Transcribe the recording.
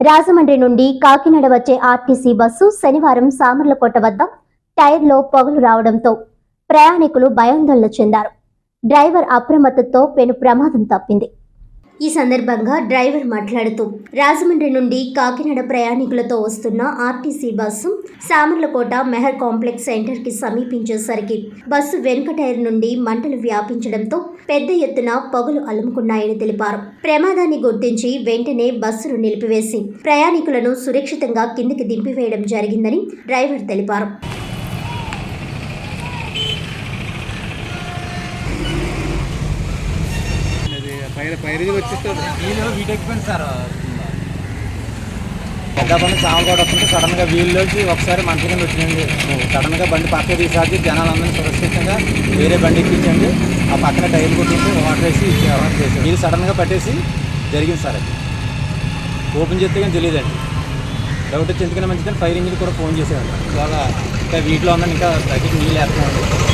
రాజమండ్రి నుండి కాకినాడ వచ్చే RTC bus శనివారం సామర్లకోట వద్ద టైర్లో పొగలు రావడంతో ప్రయాణికులు భయాందోళన చెందారు. డ్రైవర్ అప్రమత్తతో పెను ప్రమాదం తప్పింది. ఈ సందర్భంగా డ్రైవర్ మాట్లాడుతూ రాజమండ్రి నుండి కాకినాడ ప్రయాణికులతో వస్తున్న RTC bus Samarlakota Meher complex సెంటర్కి సమీపించేసరికి బస్సు వెనుక టైర్ నుండి మంటలు వ్యాపించడంతో పెద్ద ఎత్తున పొగలు అలుముకున్నాయని తెలిపారు. ప్రమాదాన్ని గుర్తించి వెంటనే బస్సును నిలిపివేసి ప్రయాణికులను సురక్షితంగా కిందికి దింపివేయడం జరిగిందని డ్రైవర్ తెలిపారు. పైన వచ్చేస్తుంది వీళ్ళు వీటెక్ పెన్ సార్. పెద్ద బండి చావలు కూడా వస్తుంటే సడన్గా వీళ్ళలోకి ఒకసారి మంచి కింద వచ్చిందండి సడన్గా బండి పక్క తీసాకి జనాలందరినీ సురక్షితంగా వేరే బండి ఎక్కించండి. ఆ పక్కన టైర్ కొట్టించి వాటర్ వేసి వ్యవహారం చేసి వీళ్ళు సడన్గా పట్టేసి జరిగింది సార్ అది. ఓపెన్ చేస్తే కానీ తెలియదండి. డౌట్ వచ్చి ఎందుకైనా మంచిదని ఫైర్ ఇంజిన్ కూడా ఫోన్ చేసేవాళ్ళు. ఇవాళ ఇంకా వీటిలో ఉందని ఇంకా బయటికి నీళ్ళు వేస్తున్నామండి.